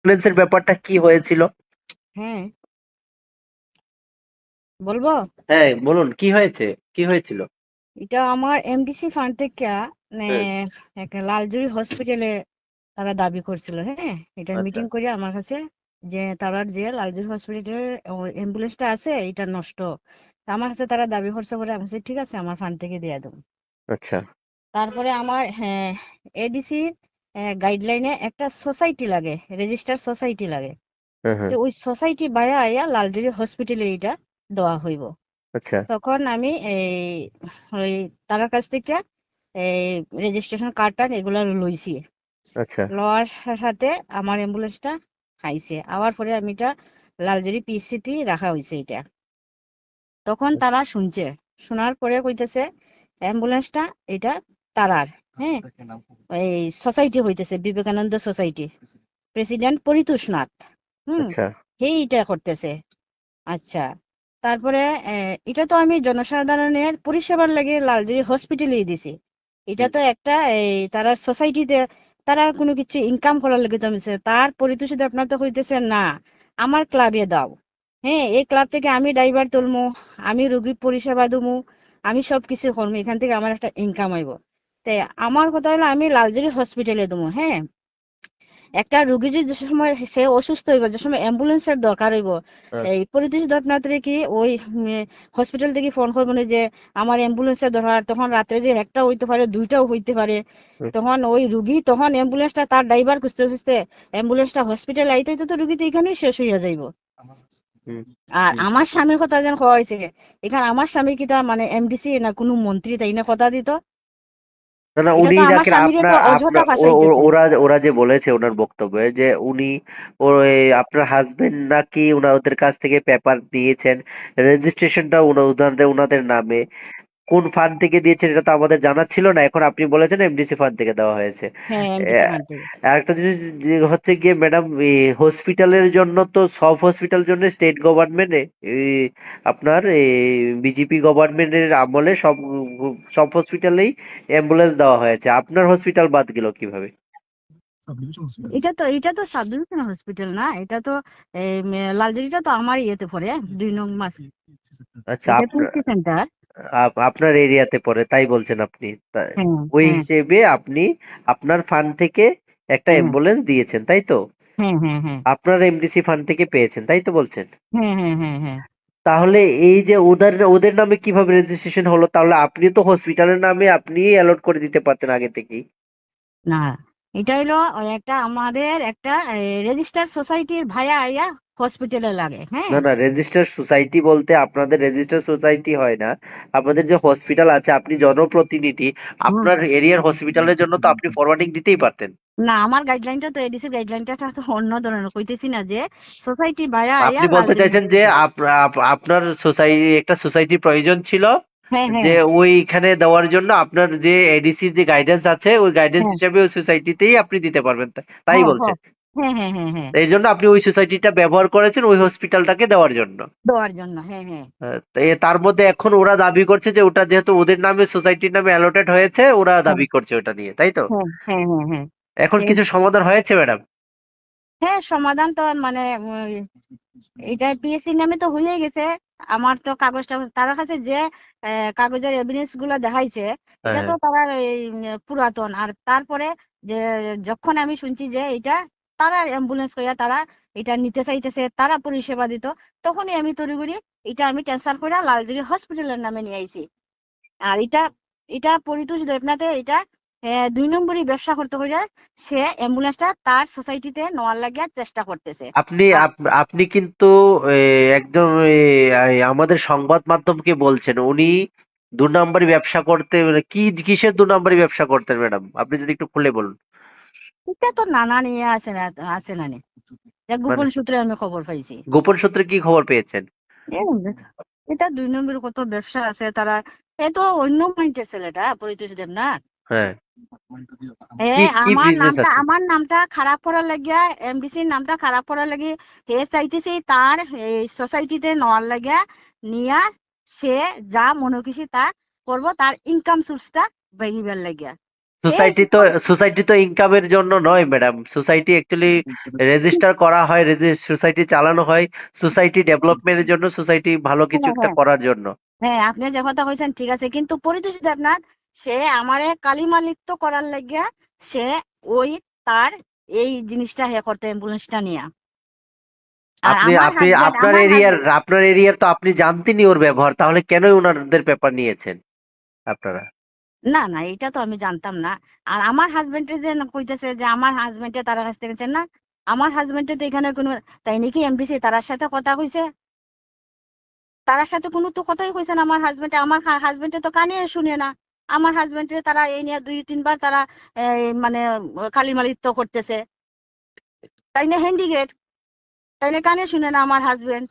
অ্যাম্বুলেন্সের ব্যাপারটা কি হয়েছিল? হ্যাঁ। বলব? হ্যাঁ বলুন কি হয়েছে? কি হয়েছিল? এটা আমার এমডিসি ফান্ড থেকে মানে হ্যাঁ। একটা লালজুড়ি হসপিটালে তারা দাবি করছিল হ্যাঁ? এটা আচ্ছা। মিটিং করে আমার কাছে যে তারার যে লালজুড়ি হসপিটালের অ্যাম্বুলেন্সটা আছে এটা নষ্ট। তা আমার কাছে তারা দাবি করছে বলে আমি বলছি, ঠিক আছে আমার ফান্ড থেকে দিয়ে দেবো আচ্ছা। তারপরে আমার হ্যাঁ এডিসি গাইডলাইনে একটা সোসাইটি লাগে রেজিস্টার সোসাইটি লাগে। হ্যাঁ হ্যাঁ। তো ওই সোসাইটি বাইরে আইয়া লালজুড়ি হসপিটালে এটা দেওয়া হইব। আচ্ছা। তখন আমি এই ওই তার কাছ থেকে এই রেজিস্ট্রেশন কার্ডটা এগুলা লইছি। আচ্ছা। লওয়ার সাথে আমার অ্যাম্বুলেন্সটা আইছে। আবার পরে আমি এটা লালজুরি পিসিতে রাখা হয়েছে এটা তখন তারা শুনছে। শোনার পরে কইতেছে অ্যাম্বুলেন্সটা এটা তারার। হ্যাঁ এই সোসাইটি হইতেছে বিবেকানন্দ সোসাইটি প্রেসিডেন্ট পরিতোষ নাথ হুম আচ্ছা। সেই এটা করতেছে। আচ্ছা তারপরে এটা তো আমি জনসাধারণের পরিষেবার লাগে লালজুরি হসপিটালে দিছি। এটা তো একটা এই তারা সোসাইটিতে তারা কোনো কিছু ইনকাম করার লাগে তো তার পরিতোষিত আপনার তো হইতেছে না আমার ক্লাবে দাও। হ্যাঁ এই ক্লাব থেকে আমি ড্রাইভার তুলমু আমি রোগী পরিষেবা দিমু আমি সব কিছু করব এখান থেকে আমার একটা ইনকাম আইব তাই আমার কথা হলো আমি লালজুরি হসপিটালে দিমু হ্যাঁ? একটা রুগী যদি সময় সে অসুস্থ হইব যে সময় অ্যাম্বুলেন্সের দরকার হইব হ্যাঁ। এই পরিতোষিত আপনার কি ওই হসপিটাল থেকে ফোন করব যে আমার অ্যাম্বুলেন্সের দরকার তখন রাত্রে যে একটা হইতে পারে দুইটাও হইতে পারে। তখন ওই রুগী তখন অ্যাম্বুলেন্সটা তার ড্রাইভার খুঁজতে খুঁজতে অ্যাম্বুলেন্সটা হসপিটালে আইতে আইতে তো রুগী তো এখানেই শেষ হইয়া যাইব। আর আমার স্বামীর কথা যেন কওয়া হয়েছে এখানে আমার স্বামী কি তা মানে এমডিসি না কোনো মন্ত্রী তাই না কথা দিত? না না উনি নাকি আপনার ওরা ওরা যে বলেছে ওনার বক্তব্যে যে উনি ওর এই আপনার হাজবেন্ড নাকি ওনা ওদের কাছ থেকে পেপার নিয়েছেন রেজিস্ট্রেশনটা ওনা ওনাদের নামে। কোন ফান্ড থেকে দিয়েছেন এটা তো আমাদের জানা ছিল না এখন আপনি বলেছেন এমডিসি ফান্ড থেকে দেওয়া হয়েছে। হ্যাঁ আরেকটা জিনিস যে হচ্ছে গিয়ে ম্যাডাম হসপিটালের জন্য তো সব হসপিটাল জন্য স্টেট গভর্নমেন্টে আপনার বিজেপি গভর্নমেন্টের আমলে সব সব হসপিটালেই অ্যাম্বুলেন্স দেওয়া হয়েছে। আপনার হসপিটাল বাদ গেল কীভাবে? এটা তো এটা তো সাব ডিভিশন হসপিটাল না এটা তো এই, তো আমার ইয়েতে পড়ে দুই নং মাস। আচ্ছা সেন্টার আপনার এরিয়াতে পড়ে তাই বলছেন আপনি। হ্যাঁ ওই হ্যাঁ। হিসেবে আপনি আপনার ফান্ড থেকে একটা হ্যাঁ। অ্যাম্বুলেন্স দিয়েছেন তাই তো? আপনার এমডিসি ফান্ড থেকে পেয়েছেন তাই তো বলছেন? তাহলে এই যে ওদের ওদের নামে কীভাবে রেজিস্ট্রেশন হলো? তাহলে আপনি তো হসপিটালের নামে আপনি অ্যালট করে দিতে পারতেন আগে থেকেই। না এটা হলো একটা আমাদের একটা রেজিস্টার সোসাইটির ভাইয়া আইয়া হসপিটালে লাগে হ্যাঁ? না না রেজিস্টার সোসাইটি বলতে আপনাদের রেজিস্টার সোসাইটি হয় না। আপনাদের যে হসপিটাল আছে আপনি জনপ্রতিনিধি আপনার এরিয়ার হসপিটালের জন্য তো আপনি ফরওয়ার্ডিং দিতেই পারতেন। না আমার গাইডলাইনটা তো এডিসি গাইডলাইনটা তো অন্য ধরনের কইতেছি না যে সোসাইটি ভাইয়া আপনি বলতে চাইছেন যে আপ- আপ- আপনার সোসাইটি একটা সোসাইটি প্রয়োজন ছিল হ্যাঁ হ্যাঁ। যে ওইখানে দেওয়ার জন্য আপনার যে এডিসির যে গাইডেন্স আছে ওই গাইডেন্স হ্যাঁ। হিসেবে ওই সোসাইটিতেই আপনি দিতে পারবেন তাই বলছেন? হ্যাঁ হ্যাঁ হ্যাঁ হ্যাঁ। এই জন্য আপনি ওই সোসাইটিটা ব্যবহার করেছেন ওই হসপিটালটাকে দেওয়ার জন্য। দেওয়ার জন্য হ্যাঁ হ্যাঁ। এ তার মধ্যে এখন ওরা দাবি করছে যে ওটা যেহেতু ওদের নামে সোসাইটির নামে অ্যালোটেড হয়েছে ওরা হ্যাঁ। দাবি করছে ওটা নিয়ে তাই তো? হ্যাঁ হ্যাঁ হ্যাঁ হ্যাঁ। এখন কিছু সমাধান হয়েছে ম্যাডাম? হ্যাঁ সমাধান তো মানে এটা পিএসসি নামে তো হয়ে গেছে। আমার তো কাগজটা তার কাছে যে কাগজের এভিডেন্সগুলো দেখাইছে এটা হ্যাঁ। তো তারা পুরাতন। আর তারপরে যে যখন আমি শুনছি যে এটা তারা অ্যাম্বুলেন্স কইয়া তারা এটা নিতে চাইতেছে, তারা পরিষেবা দিত, তখনই আমি তড়িঘড়ি এটা আমি ট্রান্সফার করে লালদিরি হসপিটালের নামে নিয়ে আইছি। আর এটা এটা পরিতোষ দেবনাথে এটা দুই নম্বরই ব্যবসা করতে হইলে সে অ্যাম্বুলেন্সটা তার সোসাইটিতে নেওয়ার লাগিয়া চেষ্টা করতেছে। আপনি আপনি কিন্তু একদম আমাদের সংবাদ মাধ্যমকে বলছেন, উনি দু নম্বরই ব্যবসা করতে মানে কি, কিসের দু নম্বরই ব্যবসা করতেন ম্যাডাম? আপনি যদি একটু খুলে বলুন। এটা তো নানা নিয়ে আছে না আছে না নে। মানে গোপন সূত্রে আমি খবর পাইছি। গোপন সূত্রে কি খবর পেয়েছেন? এটা দুই নম্বর কত ব্যবসা আছে তারা এ তো অন্য মাইন্ডের ছেলেটা পরিতোষ দেবনাথ। হ্যাঁ। কি আমার নামটা আছে? আমার নামটা খারাপ করার লাগিয়া এমডিসির নামটা খারাপ করার লাগি হে চাইতেছে তার সোসাইটিতে নেওয়ার লাগিয়া নিয়া সে যা মনে খুশি তা করব তার ইনকাম সোর্সটা বেরিবার লাগিয়া। সোসাইটি তো সোসাইটি তো ইনকামের জন্য নয় ম্যাডাম সোসাইটি অ্যাকচুয়ালি রেজিস্টার করা হয় সোসাইটি চালানো হয় সোসাইটি ডেভেলপমেন্টের জন্য সোসাইটি ভালো কিছু হ্যাঁ, একটা হ্যাঁ। করার জন্য। হ্যাঁ আপনি যে কথা কইছেন ঠিক আছে। কিন্তু পরিতোষী দেবনাথ সে আমারে কালিমালিপ্ত করার লাগিয়া সে ওই তার এই জিনিসটা হে করতে অ্যাম্বুলেন্সটা নিয়ে। আপনি আপনি আপনার এরিয়ার আপনার এরিয়ার তো আপনি জানতেনই ওর ব্যবহার তাহলে কেন ওনাদের পেপার নিয়েছেন আপনারা? না না এটা তো আমি জানতাম না। আর আমার হাজবেন্ডের যে কইতেছে যে আমার হাজবেন্ডে তার কাছ থেকে না, আমার হাজবেন্ডে তো এখানে কোনো, তাই নাকি এমবিসি তার সাথে কথা কইছে? তার সাথে কোনো তো কথাই কইছে না আমার হাজবেন্ডে আমার হাজবেন্ডে তো কানে শুনে না। আমার হাজবেন্ডে তারা এই নিয়ে দুই, তিনবার তারা মানে কালিমালিত্ব করতেছে। তাই না হ্যান্ডিগেট তাই না কানে শুনে না আমার হাজবেন্ড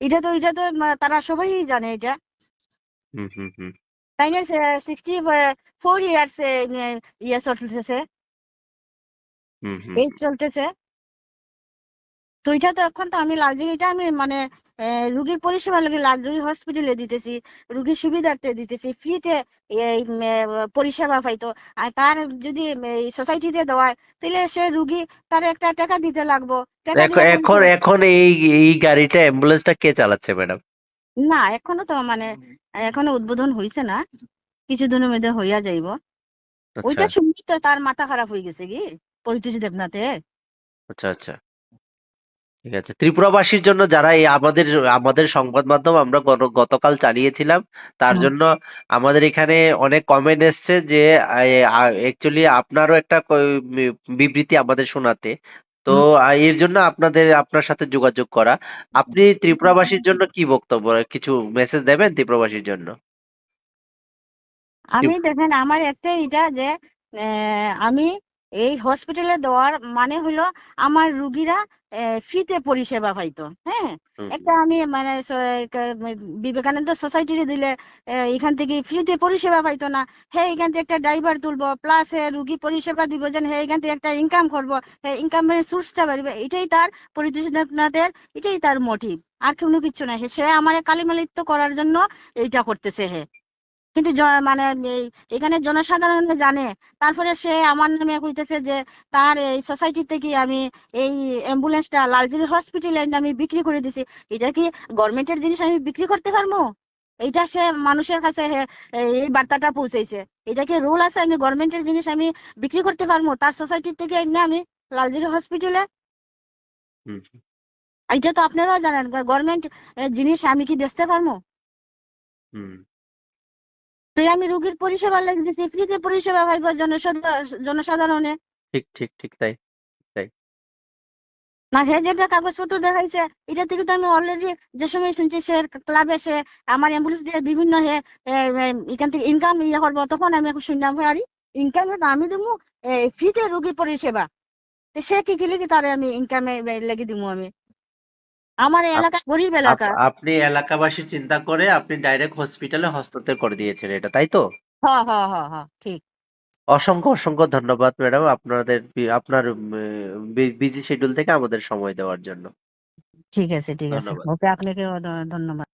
এটা তো এটা তো তারা সবাই জানে এটা। হুম হুম হুম। তাই না সিক্সটি ফোর ইয়ার্স ইয়ে চলতেছে এই চলতেছে তো এটা তো এখন তো আমি লালজুরি এটা আমি মানে রুগীর পরিষেবা লাগে লালজুরি হসপিটালে দিতেছি রুগীর সুবিধার্থে দিতেছি ফ্রিতে এই পরিষেবা পাইতো। আর তার যদি সোসাইটিতে দেওয়ায় তাহলে সে রুগী তার একটা টাকা দিতে লাগবো। এখন এখন এই এই গাড়িটা অ্যাম্বুলেন্সটা কে চালাচ্ছে ম্যাডাম না এখনও তো মানে এখনও উদ্বোধন হইছে না। কিছুদিনের মধ্যে হইয়া যাইব। ওইটা আচ্ছা শুনছি তো তার মাথা খারাপ হয়ে গেছে কি পরিতোষী দেবনাথের। আচ্ছা আচ্ছা। ঠিক আছে। ত্রিপুরাবাসীর জন্য যারা এই আমাদের আমাদের সংবাদ মাধ্যম আমরা গত- গতকাল চালিয়েছিলাম তার জন্য আমাদের এখানে অনেক কমেন্ট এসছে যে অ্যাকচুয়ালি আপনারও একটা বিবৃতি আমাদের শোনাতে। তো এর জন্য আপনাদের আপনার সাথে যোগাযোগ করা। আপনি ত্রিপুরাবাসীর জন্য কি বক্তব্য কিছু মেসেজ দেবেন ত্রিপুরাবাসীর জন্য? আমি দেখেন আমার একটাই এটা যে আহ, আমি এই হসপিটালে দেওয়ার মানে হলো আমার রুগীরা ফ্রিতে পরিষেবা পাইতো হ্যাঁ? একটা আমি মানে বিবেকানন্দ সোসাইটিতে দিলে এখান থেকে ফ্রিতে পরিষেবা পাইতো না। হ্যাঁ এখান থেকে একটা ড্রাইভার তুলবো প্লাস রুগী পরিষেবা দিব যেন হ্যাঁ এখান থেকে একটা ইনকাম করব হ্যাঁ ইনকামের সোর্সটা বাড়বে এটাই তার পরিদর্শনাদের এটাই তার মোটিভ আর কোনো কিছু না সে আমার কালিমালিত্য করার জন্য এইটা করতেছে হে। কিন্তু মানে এখানে জনসাধারণ জানে। তারপরে সে আমার নামে কইতেছে যে তার এই সোসাইটি থেকে আমি এই অ্যাম্বুলেন্সটা লালজিরি হসপিটালে আমি বিক্রি করে দিছি? এটা কি গভর্নমেন্টের জিনিস আমি বিক্রি করতে পারব? এইটা সে মানুষের কাছে এই বার্তাটা পৌঁছাইছে। এটা কি রুল আছে আমি গভর্নমেন্টের জিনিস আমি বিক্রি করতে পারব? তার সোসাইটি থেকে এনে আমি লালজিরি হসপিটালে এটা তো আপনারাও জানেন গভর্নমেন্ট জিনিস আমি কি বেচতে পারব? আমি রুগীর পরিষেবা লাগিয়ে দিছি ফ্রিতে পরিষেবা পাইব জনসাধারণে। ঠিক ঠিক ঠিক তাই না হে যেটা কাগজপত্র দেখাইছে এটা থেকে তো আমি অলরেডি যে সময় শুনছি সে ক্লাবে সে আমার অ্যাম্বুলেন্স দিয়ে বিভিন্ন হে এখান থেকে ইনকাম ইয়ে করব তখন আমি এখন শুনলাম ইনকাম আমি দেবো ফ্রিতে রুগী পরিষেবা। তো সে কি কি তারে আমি ইনকামে লেগে দিব আমি? আমার এলাকা গরিব এলাকা আপ- আপনি এলাকাবাসী চিন্তা করে আপনি ডাইরেক্ট হসপিটালে হস্তান্তর করে দিয়েছেন এটা তাই তো? হ হ হ হ ঠিক। অসংখ্য অসংখ্য ধন্যবাদ ম্যাডাম আপনাদের বি- আপনার বিজি শিডিউল থেকে আমাদের সময় দেওয়ার জন্য। ঠিক আছে ঠিক আছে। ধন্যবাদ। ওকে আপনাকে ধন্যবাদ।